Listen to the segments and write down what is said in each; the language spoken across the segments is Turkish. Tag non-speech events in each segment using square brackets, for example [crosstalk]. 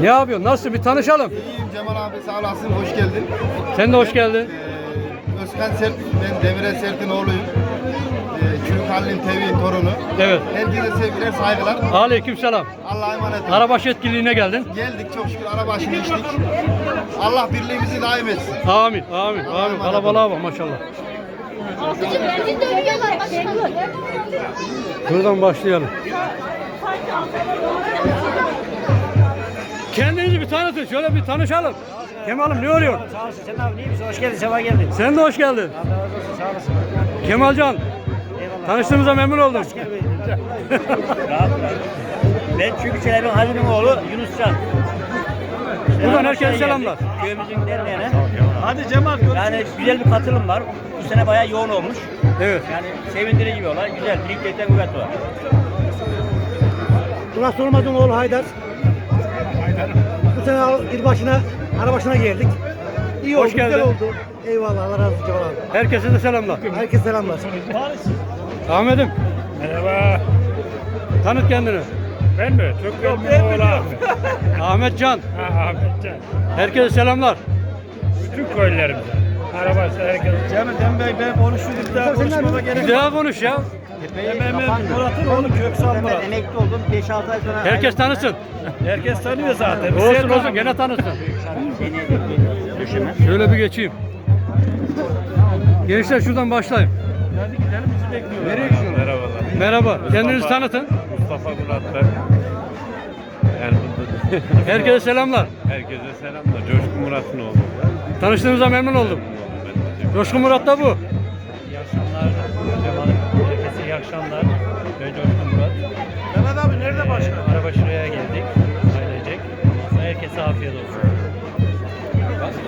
Ne yapıyorsun? Nasılsın? Bir tanışalım. İyiyim Cemal abi sağ olasın hoş geldin. Sen de hoş geldin. Ee, Özkan Sert, ben Demire Sert'in oğluyum. Ee, Çürük Halil'in Tevi'nin torunu. Evet. Herkese sevgiler saygılar. Aleykümselam. Allah'a emanet olun. Arabaş etkinliğine geldin. Geldik çok şükür arabaşını içtik. Allah birliğimizi daim etsin. Amin. Amin. Amin. Kalabalığa bak maşallah. Abicim beni dövüyorlar başkanım. Buradan başlayalım. Kendinizi bir tanıtın. Şöyle bir tanışalım. Kemal'im ne oluyor? Sağ olasın. Sen abi iyi misin? Hoş geldin. Sefa geldin. Sen de hoş geldin. Allah razı olsun. Sağ olasın. Kemalcan. Eyvallah. Tanıştığımıza memnun oldum. Rahat. Ben çünkü Çelebi Hacı'nın oğlu Yunus Can. Buradan herkese selamlar. Köyümüzün derneğine. Hadi Cemal. Yani güzel bir katılım var. Bu sene bayağı yoğun olmuş. Evet. Yani sevindirici bir olay. Güzel. Birlikte kuvvet var. Murat Olmaz'ın oğlu Haydar. Bu sene il başına, ara başına geldik. İyi Hoş oldu, güzel geldin. oldu. Eyvallah, Allah razı olsun abi. Herkese de selamlar. Herkese selamlar. Ahmet'im. Merhaba. Tanıt kendini. Ben mi? Çok memnun oğlan. Ahmet Can. Ha, Ahmetcan. Herkese selamlar. Bütün köylerimize. Arabası herkes. Cemil Dem Bey ben konuşuyorduk daha konuşmama gerek Bir daha konuş ya. Mehmet Murat'ın oğlu Köksal Ben Murat. emekli oldum. 5-6 ay sonra. Herkes tanısın. Herkes tanıyor zaten. Olsun olsun gene tanısın. Şöyle bir geçeyim. Gençler şuradan başlayayım. Hadi gidelim bizi bekliyorlar. Nereye gidiyorlar? Merhabalar. Merhaba. Kendinizi tanıtın. Mustafa Murat ben. Yani Herkese selamlar. herkese selamlar. Coşkun Murat'ın oğlu. Tanıştığımıza memnun oldum. Coşkun Murat da bu. İyi akşamlar. Akşamlar. Ben Coşkun Murat. Mehmet abi nerede başkan? Araba şuraya geldik. Ailecek. Herkese afiyet olsun.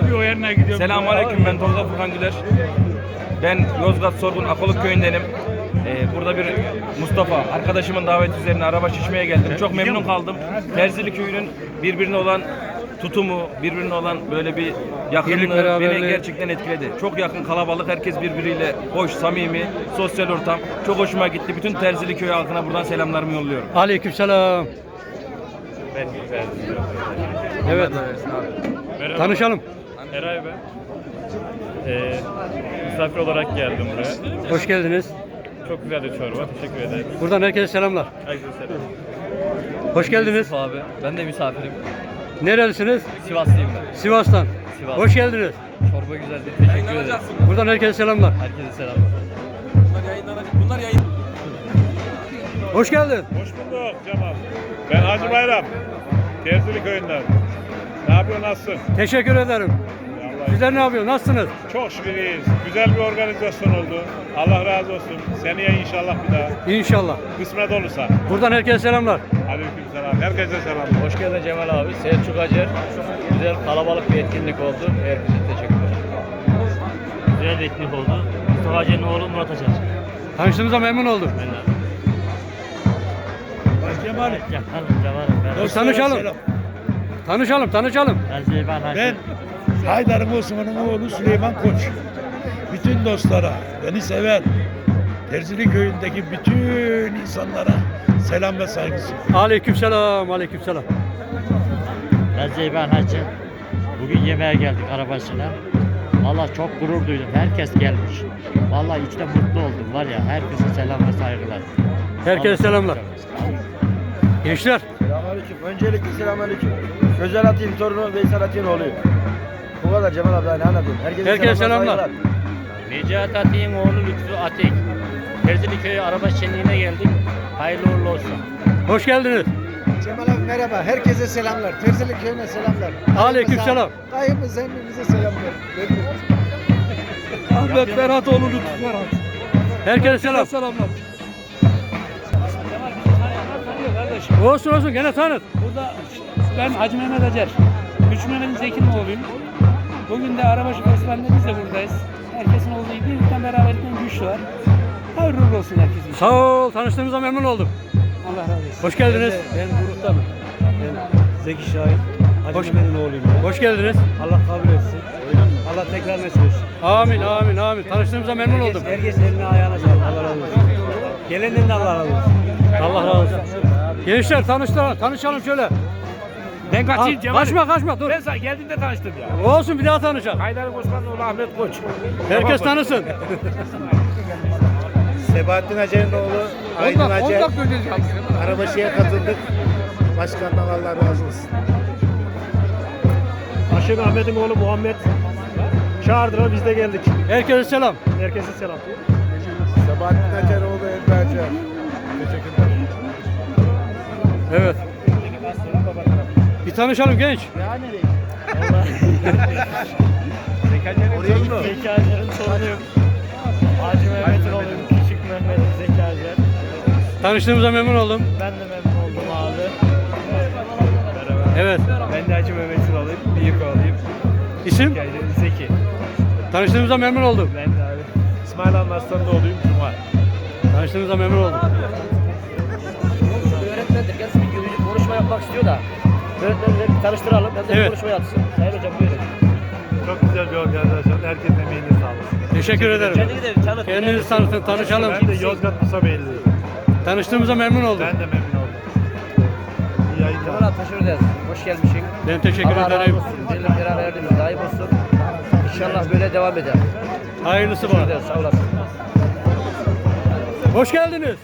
Bir o yerine gidiyorum. Selamünaleyküm ben Tolga Furkan Güler. Ben Yozgat Sorgun Akoluk köyündenim. Ee, burada bir Mustafa arkadaşımın daveti üzerine araba şişmeye geldim. Çok memnun kaldım. Terzili köyünün birbirine olan tutumu, birbirine olan böyle bir yakınlığı beni gerçekten etkiledi. Çok yakın kalabalık, herkes birbiriyle hoş, samimi, sosyal ortam. Çok hoşuma gitti. Bütün Terzili köy halkına buradan selamlarımı yolluyorum. Aleykümselam. Ben güzel. Evet. Merhaba. Tanışalım. Eray ben. Ee, misafir olarak geldim buraya. Hoş geldiniz. Çok güzel bir çorba. Teşekkür ederim. Buradan herkese selamlar. Herkese selam. Hoş geldiniz. abi. Ben de misafirim. Nerelisiniz? Sivaslıyım ben. Sivas'tan. Sivas. Hoş geldiniz. Çorba güzeldi. Teşekkür ederim. Buradan herkese selamlar. Herkese selamlar. Hoş geldin. Hoş bulduk Cemal. Ben Hacı Bayram. Terzili köyünden. Ne yapıyorsun nasılsın? Teşekkür ederim. Sizler ne yapıyorsunuz? Nasılsınız? çok şükür iyiyiz. Güzel bir organizasyon oldu. Allah razı olsun. Seneye inşallah bir daha. İnşallah. Kısmet olursa. Buradan herkese selamlar. Aleyküm selam. Herkese selam. Hoş geldin Cemal abi. Selçuk Acar. Güzel kalabalık bir etkinlik oldu. Herkese teşekkürler. Güzel bir etkinlik oldu. Mustafa Hacı'nın oğlu Murat Acar. Tanıştığımıza memnun oldum. Cemal. Canım Cemal'im. Bir tanışalım. Tanışalım, tanışalım. Ben ben Ben Haydar Osman'ın oğlu Süleyman Koç. Bütün dostlara, beni seven, Terzili köyündeki bütün insanlara selam ve saygı sunuyorum. Aleykümselam, aleykümselam. Ben Zeyban Hacı. Bugün yemeğe geldik arabasına. Valla çok gurur duydum. Herkes gelmiş. Valla içten mutlu oldum var ya. Herkese selam ve saygılar. Herkese selamlar. Gençler, Selamünaleyküm. Öncelikle selamünaleyküm. Özel Atayım torunu Veysel Atay'ın oğluyum. Bu kadar Cemal abi ne anlatayım? Herkese, Herkese selamlar. saygılar. Necat Atik'in oğlu Lütfü Atik. Terzili köyü araba şenliğine geldik. Hayırlı uğurlu olsun. hoş geldiniz. Cemal abi merhaba. Herkese selamlar. Terzili köyüne selamlar. Aleykümselam. Dayımız hepimize selamlar. Ahmet Ferhatoğlu Lütfü Ferhat. Herkese selam. Selamlar. Olsun olsun gene tanıt. Burada ben Hacı Mehmet Acar. Üç Mehmet'in Zeki'nin oğluyum. Bugün de Arabaşı Festivali'nde biz de buradayız. Herkesin olduğu gibi birlikten beraberlikten güç var. Hayırlı uğurlu olsun herkesin. Sağ ol, tanıştığımıza memnun oldum. Allah razı olsun. Hoş geldiniz. Ben gruptanım. Ben Zeki Şahin. Hacı Hoş- Mehmet'in oğluyum. ben. Hoş geldiniz. Allah kabul etsin. Allah tekrar nasip etsin. Amin, amin, amin. Tanıştığımıza memnun oldum. Herkes eline ayağına sağlık. Allah razı olsun. Gelenden de Allah razı olsun. Allah razı olsun. Gençler tanıştıralım, tanışalım şöyle. Ben kaçayım Al, Cemal. Kaçma kaçma dur. Ben sana geldiğinde tanıştım ya. Olsun bir daha tanışalım. Haydar Koçmanoğlu Ahmet Koç. Herkes tanısın. [laughs] Sebahattin Hacer'in oğlu Aydın Hacer. Arabaşı'ya katıldık. Başkandan Allah razı olsun. Aşık Ahmet'in oğlu Muhammed. Çağırdılar biz de geldik. Herkese selam. Herkese selam. Sabahattin Hacer oğlu Emre Hacer. Teşekkürler. Evet. Bir tanışalım genç. Zeki Acar'ın torunuyum. Hacı Mehmet'in oğluyum. Küçük Mehmet Zeki Acar. Tanıştığımıza memnun oldum. Ben de memnun oldum abi. Evet. Ben de Hacı Mehmet'in oğluyum. Büyük oğluyum. İsim? Zeki. Tanıştığımıza memnun oldum. Ben de abi. İsmail Anlarslan'ın oğluyum. Cuma. Tanıştığımıza memnun oldum. Öğretmendir. Kendisi bir konuşma yapmak istiyor da. Öğretmenle bir tanıştıralım. Ben de Evet. konuşma yapsın. Sayın hocam buyurun. Çok güzel bir organizasyon. Herkes emeğine sağlık. Teşekkür ederim. Kendini de tanıt. Kendinizi tanıtın, tanışalım. Ben de Yozgat Musa Beyliyim. Tanıştığımıza memnun oldum. Ben de memnun oldum. İyi yayınlar. Cemal abi teşekkür ederiz. Hoş gelmişsin. Ben teşekkür Allah razı ederim. olsun. Birlikleri verdiğimiz daim olsun. İnşallah böyle devam eder. Hayırlısı ederiz. Sağ olasın. Hoş geldiniz.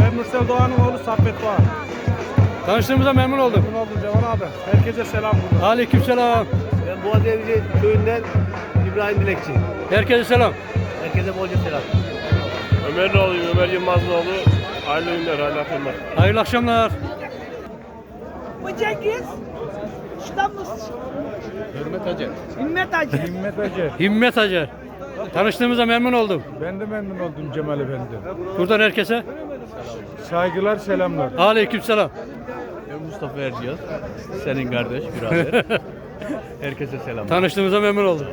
Ben Mürsel Doğan'ın oğlu Saffet Doğan. Tanıştığımıza memnun oldum. Memnun oldum Cemal abi. Herkese selam buradan. Aleykümselam. Ben Boğazevci köyünden İbrahim Dilekçi. Herkese selam. Herkese bolca selam. Ömer'in oğluyum. Ömer Yılmaz'ın oğlu. Hayırlı günler, hayırlı akşamlar. Hayırlı akşamlar. Bu Cengiz. İstanbul. Hürmet Hacı. Himmet Hacı. Himmet Hacı. Himmet Hacer. Tanıştığımıza memnun oldum. Ben de memnun oldum Cemal Efendi. Buradan herkese Saygılar, selamlar. aleykümselam. Ben Mustafa Erciyaz. Senin kardeş, birader. [laughs] Herkese selam. Tanıştığımıza memnun oldum.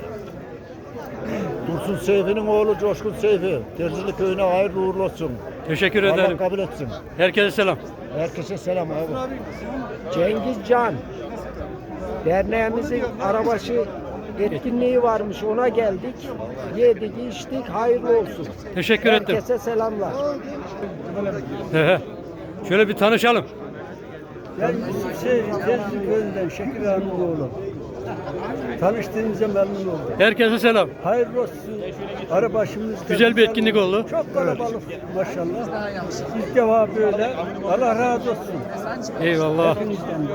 Dursun Seyfi'nin oğlu Coşkun Seyfi. Terzili köyüne hayırlı uğurlu olsun. Teşekkür Allah ederim. kabul etsin. Herkese selam. Herkese selam abi. Cengiz Can. Derneğimizin arabaşı etkinliği varmış ona geldik. Yedik içtik hayırlı olsun. Teşekkür ettim. Herkese selamlar. Şöyle bir tanışalım. Ben Şehri Terzili köyünden Şekil Hanım oğlu. Tanıştığımıza memnun oldum. Herkese selam. Hayırlı olsun. Arabaşımız Güzel bir etkinlik oldu. Çok kalabalık maşallah. İlk defa böyle. Allah razı olsun. Eyvallah. Hepinizden de.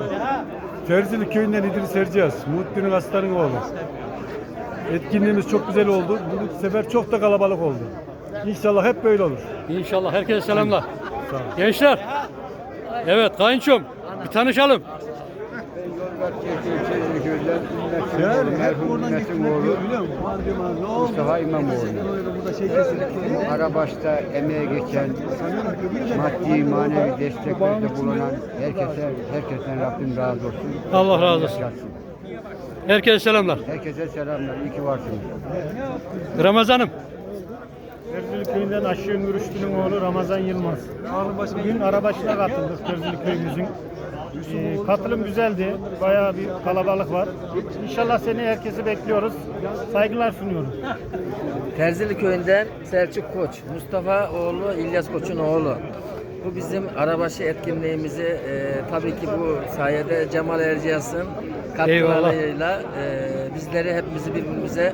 Terzili köyünden İdris Erciyaz. Muhittin Aslan'ın oğlu. Etkinliğimiz çok güzel oldu. Bu sefer çok da kalabalık oldu. İnşallah hep böyle olur. İnşallah herkese selamlar. Gençler. Evet kayınçom. Bir tanışalım. Yani hep buradan gitmek diyor biliyor musun? Mustafa İmamoğlu. Arabaşta emeğe geçen, maddi manevi desteklerde bulunan herkese, herkesten Rabbim razı olsun. Allah razı olsun. Herkese selamlar. Herkese selamlar. İyi ki varsınız. Ramazanım. Terzili köyünden Aşık Gürüşlü'nün oğlu Ramazan Yılmaz. Bugün arabaşına katıldık Terzili köyümüzün. Ee, katılım güzeldi. Bayağı bir kalabalık var. İnşallah seni herkesi bekliyoruz. Saygılar sunuyorum. Terzili köyünden Selçuk Koç, Mustafa oğlu İlyas Koç'un oğlu. Bu bizim arabaşı etkinliğimizi e, tabii ki bu sayede Cemal Erciyes'in katkılarıyla e, bizleri hepimizi birbirimize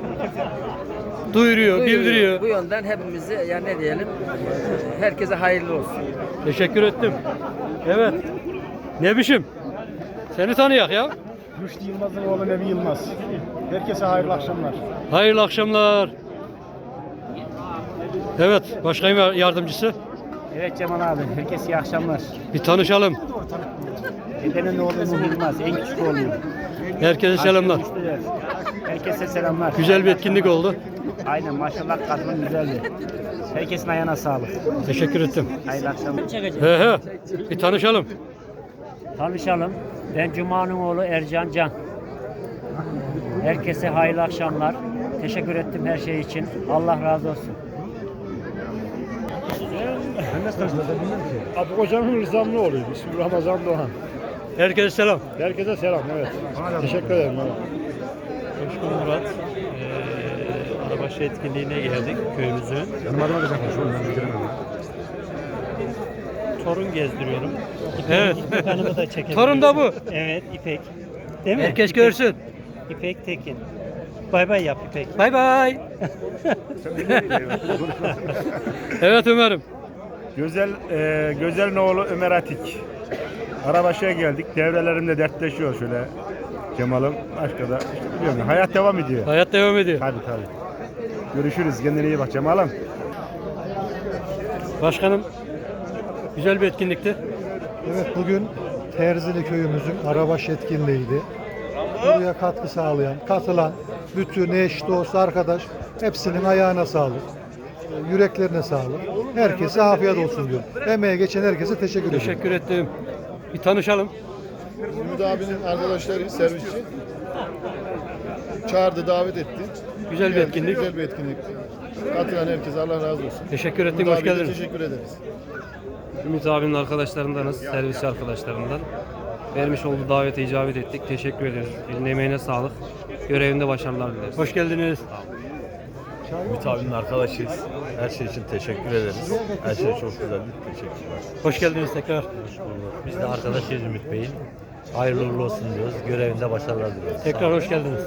Duyuruyor, duyuruyor. bildiriyor. Bu yönden hepimizi yani ne diyelim e, herkese hayırlı olsun. Teşekkür ettim. Evet. Ne biçim? Seni tanıyak ya. Rüştü Yılmaz'ın oğlu Nebi Yılmaz. Herkese hayırlı akşamlar. Hayırlı akşamlar. Evet, başkan yardımcısı. Evet Cemal abi, herkese iyi akşamlar. Bir tanışalım. Dedenin oğlu Nuh Yılmaz, en küçük oğluyum. Herkese selamlar. Herkese selamlar. Güzel bir etkinlik oldu. Aynen maşallah katılım güzeldi. Herkesin ayağına sağlık. Teşekkür ettim. Hayırlı akşamlar. He he. Bir tanışalım. Tanışalım. Ben Cuma'nın oğlu Ercan Can. Herkese hayırlı akşamlar. Teşekkür ettim her şey için. Allah razı olsun. Abu Hoca'nın Rızamlı oluyor. İsmi Ramazan Doğan. Herkese selam. Herkese selam evet. Teşekkür ederim. Coşkun Murat. Eee arabaşı etkinliğine geldik köyümüzün. Torun gezdiriyorum. İpek, Evet. İpek Hanım'ı da çekelim. Torun da bu. Evet İpek. Değil mi? Herkes İpek- görsün. İpek Tekin. Bay bay yap İpek. Bay bay. [laughs] evet Ömer'im. Güzel, e, Gözel'in oğlu Ömer Atik. Arabaşı'ya geldik. Devrelerimle dertleşiyor şöyle Cemal'ım. Başka da işte biliyorum ya, hayat devam ediyor. Hayat devam ediyor. Tabii tabii. Görüşürüz. Kendine iyi bak Cemal'ım. Başkanım güzel bir etkinlikti. Evet bugün Terzili köyümüzün arabaş etkinliğiydi. Buraya katkı sağlayan, katılan bütün eş, dost, arkadaş hepsinin ayağına sağlık. Yüreklerine sağlık. Herkese afiyet olsun diyorum. Emeğe geçen herkese teşekkür ederim. Teşekkür ettim. Bir tanışalım. Ümit abinin arkadaşları servisçi. Çağırdı, davet etti. Güzel bir etkinlik. Güzel bir etkinlik. Katılan herkese Allah razı olsun. Teşekkür ettim. Ümit Hoş abiye de geldiniz. Teşekkür ederiz. Ümit abinin arkadaşlarındanız, servisçi arkadaşlarından. Vermiş olduğu davete icabet ettik. Teşekkür ederiz. Eline emeğine sağlık. Görevinde başarılar dileriz. Hoş geldiniz. Ümit abinin arkadaşıyız. Her şey için teşekkür ederiz. Her şey çok güzeldi. Teşekkürler. Hoş geldiniz tekrar. Biz de arkadaşıyız Ümit Bey'in. Hayırlı uğurlu olsun diyoruz. Görevinde başarılar diliyoruz. Tekrar hoş geldiniz.